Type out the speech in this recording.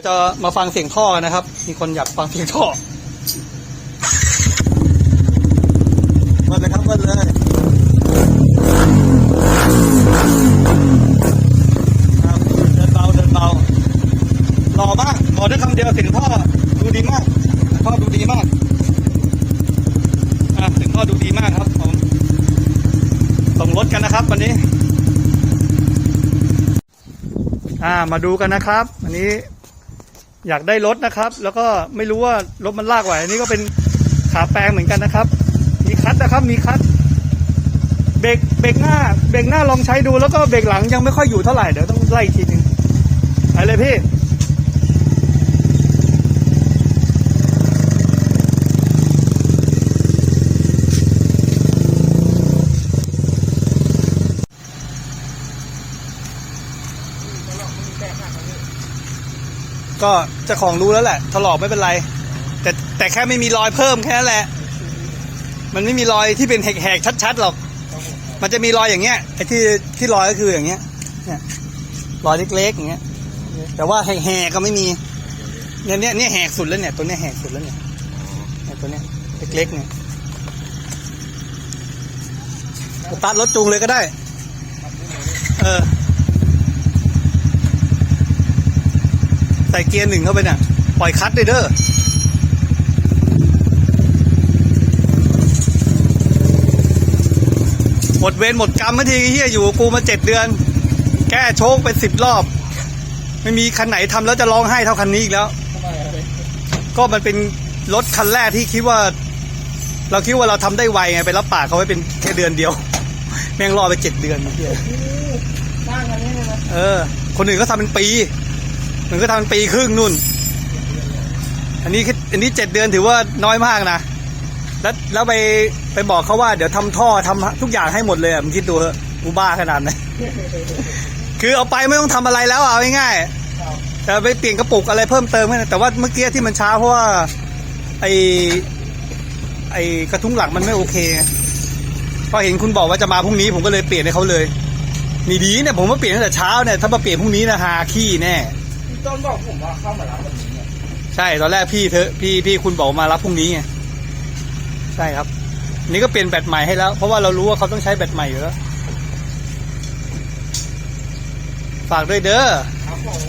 จะมาฟังเสียงท่อกันนะครับ มีคนอยากฟังเสียงท่อมาเลยครับมาเลยครับเดินเบาเดินเบาหล่อมากบอกได้คำเดียวเสียงท่อดูดีมากท่อดูดีมากอะเสียงท่อดูดีมากครับผมส่งรถกันนะครับ วันนี้อ่ามาดูกันนะครับ อันนี้ อยากได้รถนะครับ แล้วก็ไม่รู้ว่ารถมันลากไหวอันนี้ก็เป็นขาแปลงเหมือนกันนะครับ มีคัดนะครับมีคัดเบรกเบรกหน้าเบรกหน้าลองใช้ดูแล้วก็เบรกหลังยังไม่ค่อยอยู่เท่าไหร่เดี๋ยวต้องไล่ทีหนึงไปเลยพี่ ก็เจ้าของรู้แล้วแหละถลอกไม่เป็นไร แต่แต่แค่ไม่มีรอยเพิ่มแค่นั้นแหละ มันไม่มีรอยที่เป็นแหกๆชัดๆหรอก มันจะมีรอยอย่างเงี้ยไอ้ที่ที่รอยก็คืออย่างเงี้ยเนี่ยรอยเล็กๆอย่างเงี้ย แต่ว่าแหกๆก็ไม่มีเนี่ยเนี่ยเนี่ยแหกสุดแล้วเนี่ยตัวเนี้ยแหกสุดแล้วเนี่ยตัวเนี้ยเล็กๆเนี่ยตาร์ทรถจูงเลยก็ได้ เออ ใส่เกียร์หนึ่งเข้าไปเนี่ยปล่อยคัดเลยเด้อหมดเวรหมดกรรมเมื่อทีเฮียอยู่กับกูมาเจ็ดเดือน แก้โชคไปสิบรอบ ไม่มีคันไหนทำแล้วจะร้องไห้เท่าคันนี้อีกแล้ว ก็มันเป็นรถคันแรกที่คิดว่า เราคิดว่าเราทำได้ไวไงไปรับปากเขาไว้เป็นแค่เดือนเดียว แม่งรอไปเจ็ดเดือนเฮียสร้างอันนี้เลยนะเออ คนอื่นก็ทำเป็นปี มันก็ทำปีครึ่งนู่น อันนี้อันนี้เจ็ดเดือนถือว่าน้อยมากนะ แล้วแล้วไปไปบอกเขาว่าเดี๋ยวทำท่อทำทุกอย่างให้หมดเลยอะมึงคิดดูเถอะกูบ้าขนาดไหนคือเอาไปไม่ต้องทำอะไรแล้วเอาง่ายๆแต่ไปเปลี่ยนกระปุกอะไรเพิ่มเติมแค่นั้นแต่ว่าเมื่อกี้ที่มันช้าเพราะว่าไอไอกระทุ้งหลังมันไม่โอเคพอเห็นคุณบอกว่าจะมาพรุ่งนี้ผมก็เลยเปลี่ยนให้เขาเลย นี่ดีเนี่ยผมมาเปลี่ยนตั้งแต่เช้าเนี่ยถ้ามาเปลี่ยนพรุ่งนี้นะหาขี้แน่่ต้นบอกผมว่าเข้ามารับวันนี้เนี่ยใช่ตอนแรกพี่เธอพี่พี่คุณบอกมารับพรุ่งนี้ไงใช่ครับ นี่ก็เปลี่ยนแบตใหม่ให้แล้ว เพราะว่าเรารู้ว่าเขาต้องใช้แบตใหม่อยู่แล้วฝากด้วยเด้อ ครับผม